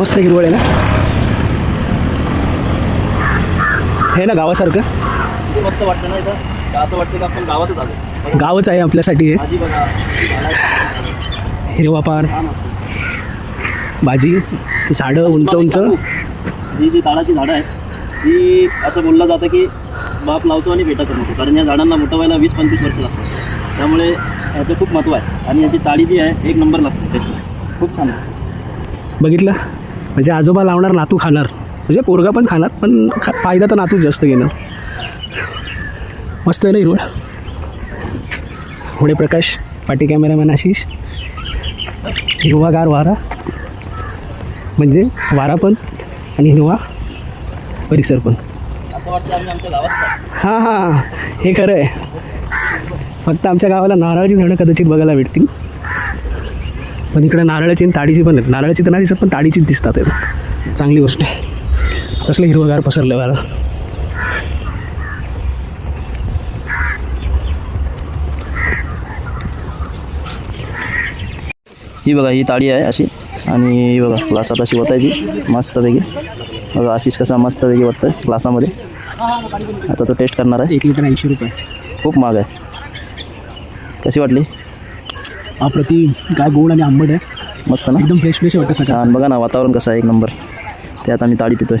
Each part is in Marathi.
मस्त हिरवळ आहे ना? हे ना गावासारखं? मस्त वाटतं ना इथं. असं वाटतं की आपण गावातच आलो. गावच आहे आपल्यासाठी हे. हिरवा पार. भाजी झाडं उंच उंच. ही जी ताडाची झाडं आहेत ही असं बोललं जातं की बाप लावतो आणि भेटत नव्हतो कारण या झाडांना मोठं व्हायला वीस पंचवीस वर्ष लागतात. त्यामुळे याचं खूप महत्त्व आहे. आणि याची ताडी जी आहे एक नंबर लागते खूप छान आहे. बघितलं? म्हणजे आजोबा लावणार नातू खाणार. म्हणजे पोरगा पण खाणार पण खा फायदा तर नातूच जास्त घेणार मस्त आहे ना हिरवळ? पुढे प्रकाश पाटी कॅमेरामॅन आशिष. हिरवागार वारा. म्हणजे वारा पण आणि हिरवा परिसर पण. हां हां. हे खरं आहे. फक्त आमच्या गावाला नारळाची झाडं कदाचित बघायला भेटतील. पण इकडे नारळाची आणि ताडीची पण आहेत. नारळाची तर नाही दिसत पण ताडीचीच दिसतात आहेत. चांगली गोष्ट आहे. कसलं हिरवगार पसरलं वारा ही बघा ही ताडी आहे अशी. आणि ही बघा ग्लासात अशी ओतायची मस्तपैकी. बघा आशिष कसा मस्तपैकी ओततं ग्लासामध्ये. आता तो टेस्ट करणार आहे. एक लिटर ऐंशी रुपये. खूप महाग आहे. कशी वाटली? अप्रतिम काय गोड आणि आंबट आहे. मस्त ना? एकदम फ्रेश फ्रेश वाटतं छान. बघा ना वातावरण कसं आहे एक नंबर. त्यात आम्ही ताडी पितोय.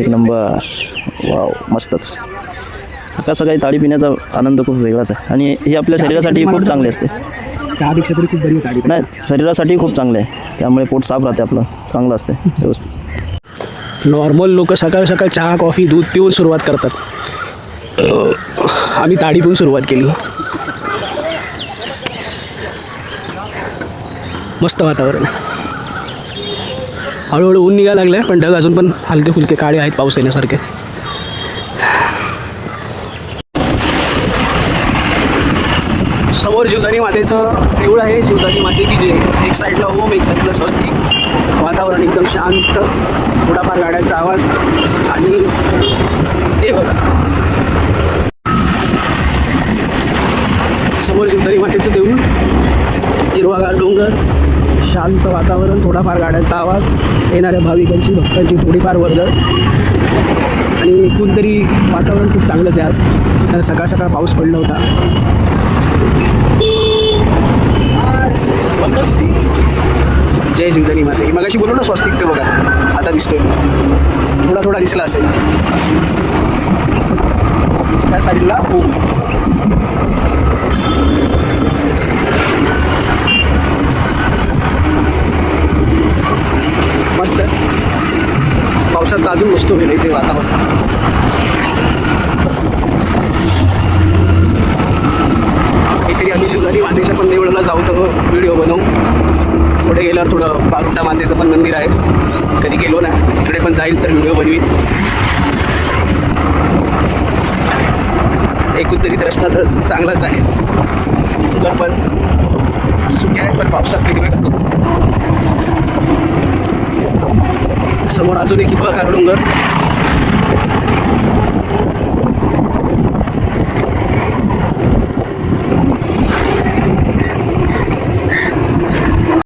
एक नंबर. वाव मस्तच. सकाळ सकाळी ताडी पिण्याचा आनंद खूप वेगळाच आहे. आणि हे आपल्या शरीरासाठी खूप चांगले असते. चहापेक्षा तरी खूप बरी आहे ताडी नाही शरीरासाठी खूप चांगले आहे. त्यामुळे पोट साफ राहते आपलं. चांगलं असते व्यवस्थित. नॉर्मल लोक सकाळ सकाळ चहा कॉफी दूध पिऊन सुरुवात करतात. आम्ही ताडी पिऊन सुरुवात केली. मस्त वातावरण. हळूहळू ऊन निघायला लागलं पण ढग अजून पण हलके फुलके काळे आहेत पाऊस येण्यासारखे. समोर जीवदानी मातेचं देऊळ आहे जीवदानी माते की जे एक साईडला ओम एक साईडला स्वस्तिक. वातावरण एकदम शांत थोडाफार गाड्यांचा आवाज आणि हे बघा. समोर जीवदानी मातेचं देऊळ हिरवागार डोंगर शांत वातावरण थोडाफार गाड्यांचा आवाज येणाऱ्या भाविकांची भक्तांची थोडीफार वर्दळ. आणि एकूण तरी वातावरण खूप चांगलंच आहे आज. तर सकाळ सकाळ पाऊस पडला होता. जय जिवदानी माते मगाशी बोलू ना स्वस्तिक ते बघा. आता दिसतोय. थोडा थोडा दिसला असेल. त्या साईडला हो मस्त पावसात अजून मस्त होईल इथे वातावरण. काहीतरी आम्ही जुगारी मातेच्या पण देवळाला जाऊ तर व्हिडिओ बनवू पुढे गेल्यावर थोडं बारुटा बांधेचं पण मंदिर आहे. कधी गेलो ना तिकडे पण जाईल तर व्हिडिओ बनवीन. एकंदरीत रस्ता तर चांगलाच आहे. तर पण सुट्या आहे पण पावसात वेगवेगळं समोर अजून एक हिरवागार डोंगर.